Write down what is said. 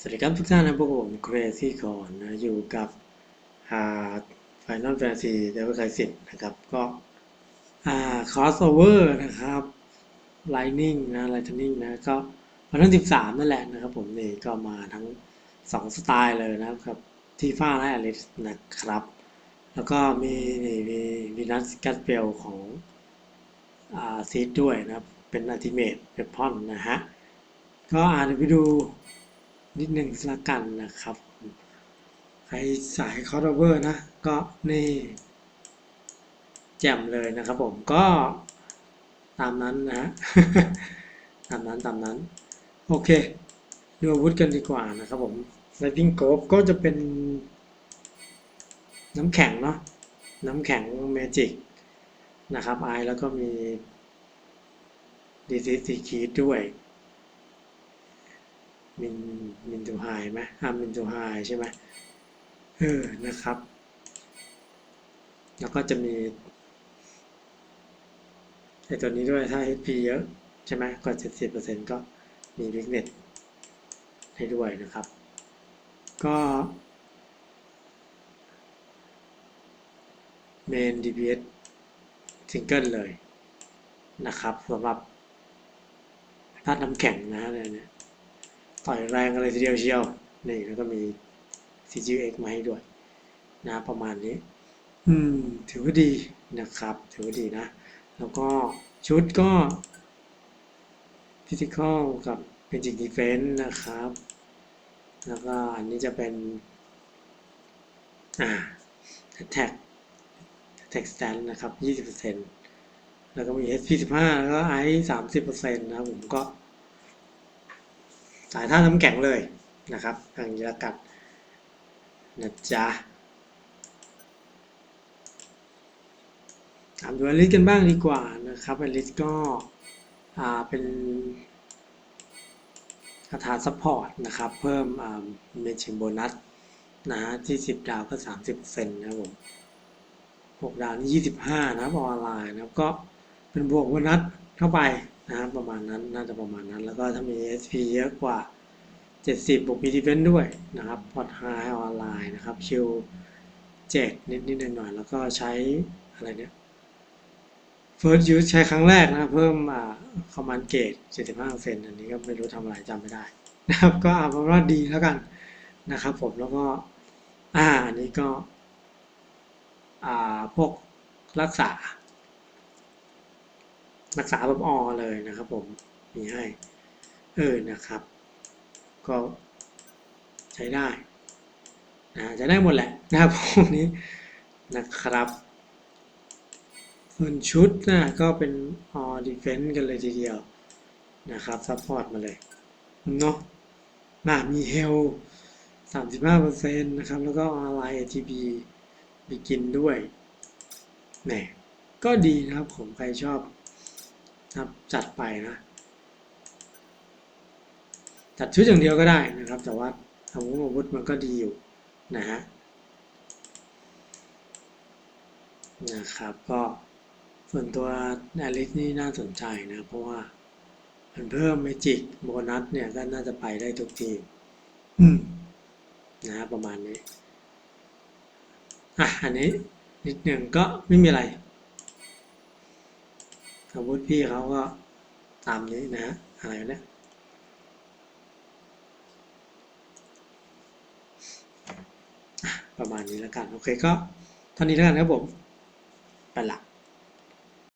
สวัสดีครับทุกท่านนะพวกผมเครซี่ก่อนนะอยู่กับอ่า Final Fantasy Devil Crisis นะครับ ก็อ่า crossover นะครับ Lightning นะ Lightning นะ ก็วันที่13 นั่นแหละนะครับผมนี่ก็มาทั้ง 2 สไตล์เลยนะครับทีฟ้าและอลิสนะครับ แล้วก็มีนี่มีวีนัสกัสเปลของอ่าซีดด้วยนะครับ เป็นอัลติเมทเ e พอนนะฮะ ก็อ่านไปดู นิดหนึ่งละกันนะครับ ใครสายคอร์ดเวอร์นะ ก็นี่แจ่มเลยนะครับผมก็ตามนั้นนะตามนั้นตามนั้น โอเค ดูอาวุธกันดีกว่านะครับผม Lightning g o b ก็จะเป็น น้ำแข็งเนาะน้ำแข็งเมจิกนะครับไอแล้วก็มีดีซีซีคีดด้วย มินมินทูไฮไหมอ่ามินทูไฮใช่ไหมเออนะครับ แล้วก็จะมีไอตัวนี้ด้วยถ้า HP เยอะใช่ไหมก็70%ก็มี weakness ให้ด้วยนะครับ ก็ main DPS single เลยนะครับสำหรับธาตุน้ำแข็งนะฮะเนี่ย ต่อยแรงอะไรทีเดียวเชียวนี่แล้วก็มี CGX มาให้ด้วยนะประมาณนี้ อืม ถือว่าดีนะครับ ถือว่าดีนะ แล้วก็ชุดก็ Physical กับ Magic Defense นะครับ แล้วก็อันนี้จะเป็น อ่า Attack Attack Stand นะครับ 20%แล้วก็มี SP 15 แล้วก็ I 30%นะครับผมก็ สายท่าน้ำแข็งเลยนะครับทางยีรกัดนะจ๊ะถามดูอลิสกันบ้างดีกว่านะครับอลิสก็อ่าเป็นคาถาซัพพอร์ตนะครับ เพิ่มอ่าเมชิงโบนัสนะฮะที่ 10 ดาวก็ 30%นะครับผม6ดาวนี่25 นะครับออนไลน์นะครับก็เป็นบวกโบนัสเข้าไป นะครับประมาณนั้นน่าจะประมาณนั้น แล้วก็ถ้ามี SP เยอะกว่า 70บวกมีดีเฟนด้วยนะครับพอดไฮออนไลน์นะครับคิว7นิดนิดหน่อยหน่อยๆแล้วก็ใช้อะไรเนี่ย First Use ใช้ครั้งแรกนะเพิ่มอ่า Command Gate 75%อันนี้ก็ไม่รู้ทำอะไรจำไม่ได้นะครับ ก็เอาเป็นว่าดีแล้วกันนะครับผมแล้วก็อ่าอันนี้ก็อ่าพวกรักษา รักษาแบบออเลยนะครับผมมีให้เออนะครับ ก็ใช้ได้นะใช้ได้หมดแหละนะครับพวกนี้นะครับส่วนชุดนะก็เป็น all defense กันเลยทีเดียวนะครับซัพพอร์ตมาเลยเนาะน่ามี health 35%นะครับ แล้วก็ online ATB มีกินด้วยแหมก็ดีนะครับผมใครชอบ นะครับจัดไปนะ จัดชุดอย่างเดียวก็ได้นะครับ แต่ว่าอาวุธอาวุธมันก็ดีอยู่นะฮะนะครับก็ส่วนตัวแอลิสนี่น่าสนใจนะเพราะว่ามันเพิ่มเมจิกโบนัสเนี่ยก็น่าจะไปได้ทุกทีมนะฮะประมาณนี้อะอันนี้นิดหนึ่งก็ไม่มีอะไร อาวุธพี่เขาก็ตามนี้นะฮะอะไรเนี่ยประมาณนี้แล้วกัน โอเคก็เท่านี้แล้วกันครับผมไปละ